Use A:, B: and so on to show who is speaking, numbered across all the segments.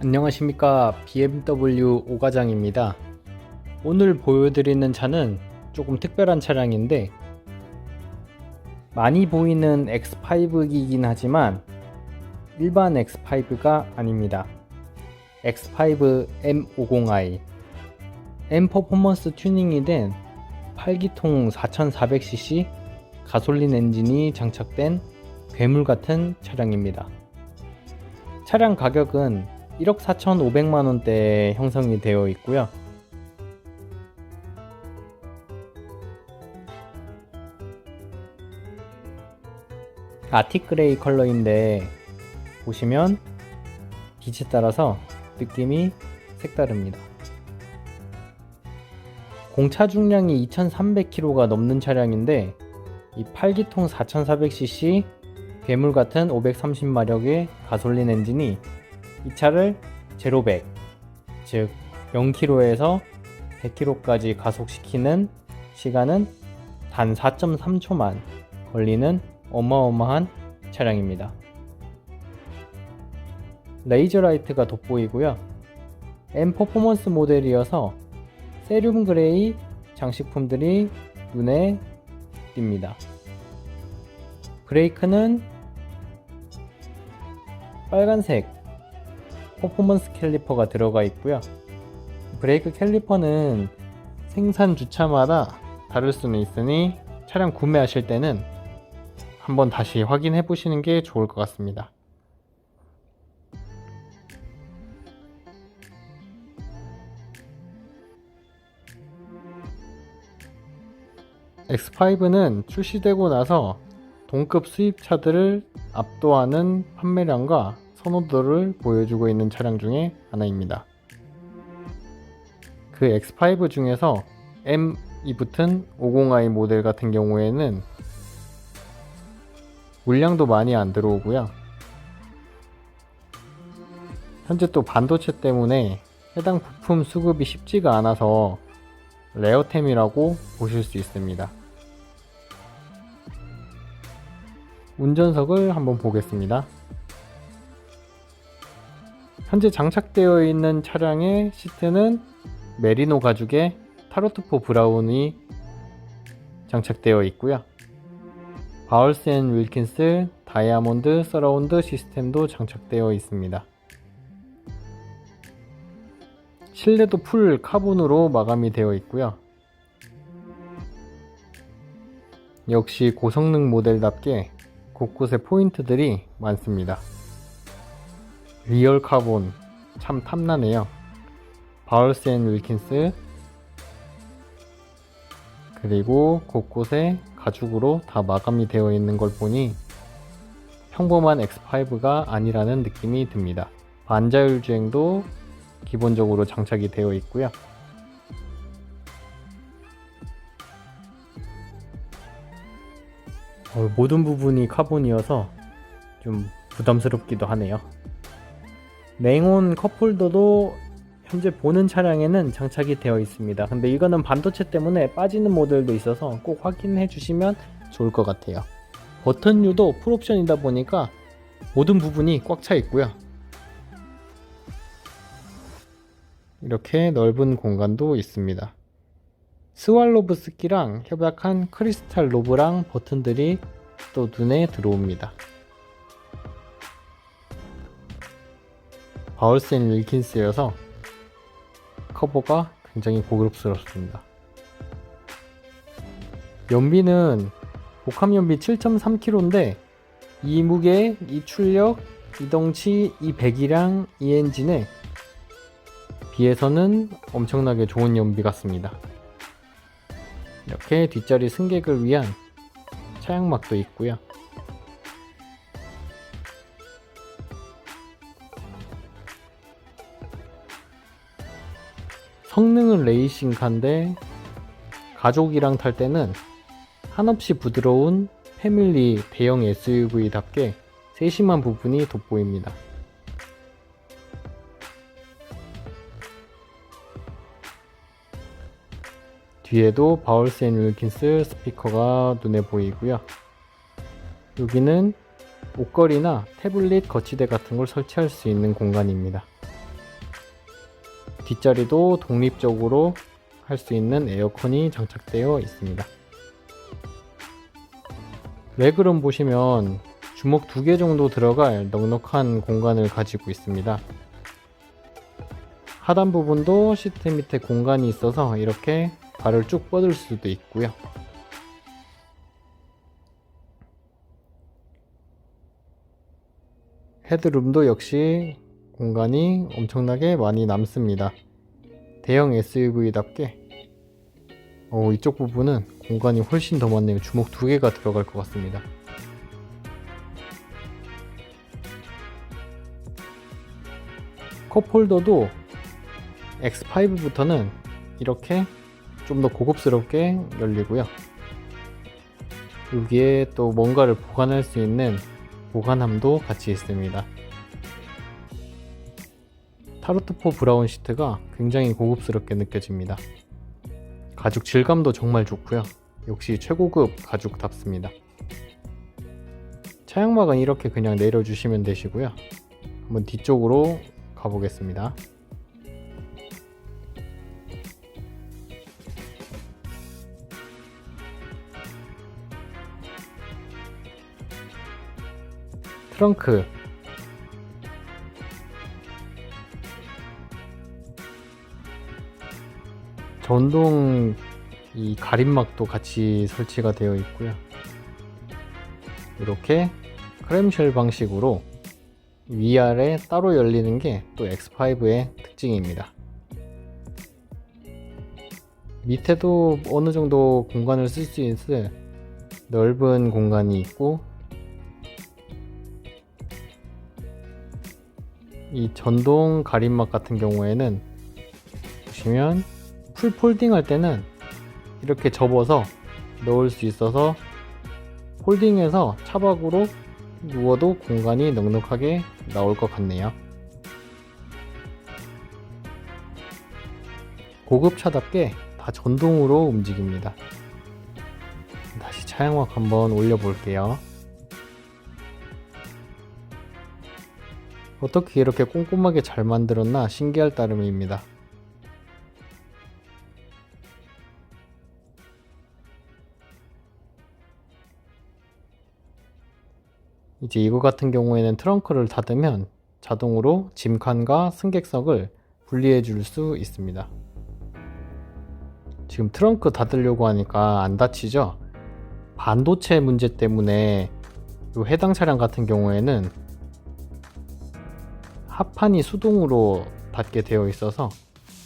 A: 안녕하십니까. BMW 오과장입니다. 오늘 보여드리는 차는 조금 특별한 차량인데 많이 보이는 X5이긴 하지만 일반 X5가 아닙니다. X5 M50i M 퍼포먼스 튜닝이 된 8기통 4400cc 가솔린 엔진이 장착된 괴물 같은 차량입니다. 차량 가격은 1억 4,500만 원대에 형성이 되어 있고요. 아틱 그레이 컬러인데 보시면 빛에 따라서 느낌이 색다릅니다. 공차 중량이 2,300kg가 넘는 차량인데 이 8기통 4,400cc 괴물 같은 530마력의 가솔린 엔진이 이 차를 제로 100, 즉 0km에서 100km까지 가속시키는 시간은 단 4.3초만 걸리는 어마어마한 차량입니다. 레이저 라이트가 돋보이고요. M 퍼포먼스 모델이어서 세륨 그레이 장식품들이 눈에 띕니다. 브레이크는 빨간색 퍼포먼스 캘리퍼가 들어가 있고요. 브레이크 캘리퍼는 생산 주차마다 다를 수는 있으니 차량 구매하실 때는 한번 다시 확인해 보시는 게 좋을 것 같습니다. X5는 출시되고 나서 동급 수입차들을 압도하는 판매량과 선호도를 보여주고 있는 차량 중에 하나입니다. 그 X5 중에서 M이 붙은 50i 모델 같은 경우에는 물량도 많이 안 들어오고요. 현재 또 반도체 때문에 해당 부품 수급이 쉽지가 않아서 레어템이라고 보실 수 있습니다. 운전석을 한번 보겠습니다. 현재 장착되어 있는 차량의 시트는 메리노 가죽의 타로트포 브라운이 장착되어 있고요. 바울스 앤 윌킨스 다이아몬드 서라운드 시스템도 장착되어 있습니다. 실내도 풀 카본으로 마감이 되어 있고요. 역시 고성능 모델답게 곳곳에 포인트들이 많습니다. 리얼 카본 참 탐나네요. 바울스 앤 윌킨스 그리고 곳곳에 가죽으로 다 마감이 되어 있는 걸 보니 평범한 X5가 아니라는 느낌이 듭니다. 반자율 주행도 기본적으로 장착이 되어 있고요. 어, 모든 부분이 카본이어서 좀 부담스럽기도 하네요. 냉온 컵홀더도 현재 보는 차량에는 장착이 되어 있습니다. 근데 이거는 반도체 때문에 빠지는 모델도 있어서 꼭 확인해 주시면 좋을 것 같아요. 버튼류도 풀옵션이다 보니까 모든 부분이 꽉 차 있고요. 이렇게 넓은 공간도 있습니다. 스왈로브스키랑 협약한 크리스탈 로브랑 버튼들이 또 눈에 들어옵니다. 바울센 윌킨스여서 커버가 굉장히 고급스럽습니다. 연비는 복합 연비 7.3kg인데 이 무게, 이 출력, 이 덩치, 이 배기량, 이 엔진에 비해서는 엄청나게 좋은 연비 같습니다. 이렇게 뒷자리 승객을 위한 차양막도 있고요. 성능은 레이싱카인데 가족이랑 탈 때는 한없이 부드러운 패밀리 대형 SUV답게 세심한 부분이 돋보입니다. 뒤에도 바울스 앤 윌킨스 스피커가 눈에 보이고요. 여기는 옷걸이나 태블릿 거치대 같은 걸 설치할 수 있는 공간입니다. 뒷자리도 독립적으로 할 수 있는 에어컨이 장착되어 있습니다. 레그룸 보시면 주먹 두 개 정도 들어갈 넉넉한 공간을 가지고 있습니다. 하단 부분도 시트 밑에 공간이 있어서 이렇게 발을 쭉 뻗을 수도 있고요. 헤드룸도 역시 공간이 엄청나게 많이 남습니다. 대형 SUV답게 어, 이쪽 부분은 공간이 훨씬 더 많네요. 주먹 두 개가 들어갈 것 같습니다. 컵홀더도 X5부터는 이렇게 좀 더 고급스럽게 열리고요. 여기에 또 뭔가를 보관할 수 있는 보관함도 같이 있습니다. 타르트포 브라운 시트가 굉장히 고급스럽게 느껴집니다. 가죽 질감도 정말 좋고요. 역시 최고급 가죽답습니다. 차량막은 이렇게 그냥 내려주시면 되시고요. 한번 뒤쪽으로 가보겠습니다. 트렁크 전동 이 가림막도 같이 설치가 되어 있고요. 이렇게 크램쉘 방식으로 위아래 따로 열리는 게 또 X5의 특징입니다. 밑에도 어느 정도 공간을 쓸 수 있을 넓은 공간이 있고 이 전동 가림막 같은 경우에는 보시면 풀 폴딩 할 때는 이렇게 접어서 넣을 수 있어서 폴딩해서 차박으로 누워도 공간이 넉넉하게 나올 것 같네요. 고급차답게 다 전동으로 움직입니다. 다시 차량막 한번 올려볼게요. 어떻게 이렇게 꼼꼼하게 잘 만들었나 신기할 따름입니다. 이제 이거 같은 경우에는 트렁크를 닫으면 자동으로 짐칸과 승객석을 분리해 줄 수 있습니다. 지금 트렁크 닫으려고 하니까 안 닫히죠? 반도체 문제 때문에 요 해당 차량 같은 경우에는 합판이 수동으로 닫게 되어 있어서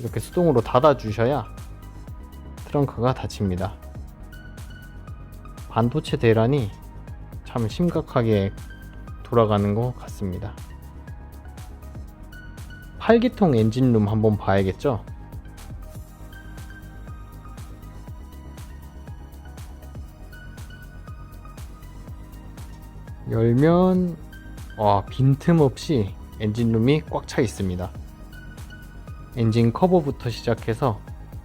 A: 이렇게 수동으로 닫아 주셔야 트렁크가 닫힙니다. 반도체 대란이 참 심각하게 돌아가는 것 같습니다. 8기통 엔진룸 한번 봐야겠죠? 열면 와 빈틈없이 엔진룸이 꽉 차 있습니다. 엔진 커버부터 시작해서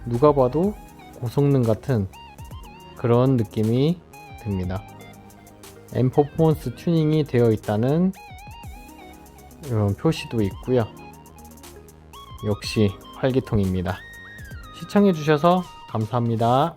A: 누가 봐도 고성능 같은 그런 느낌이 듭니다. M 퍼포먼스 튜닝이 되어 있다는 이런 표시도 있고요. 역시 활기통입니다. 시청해주셔서 감사합니다.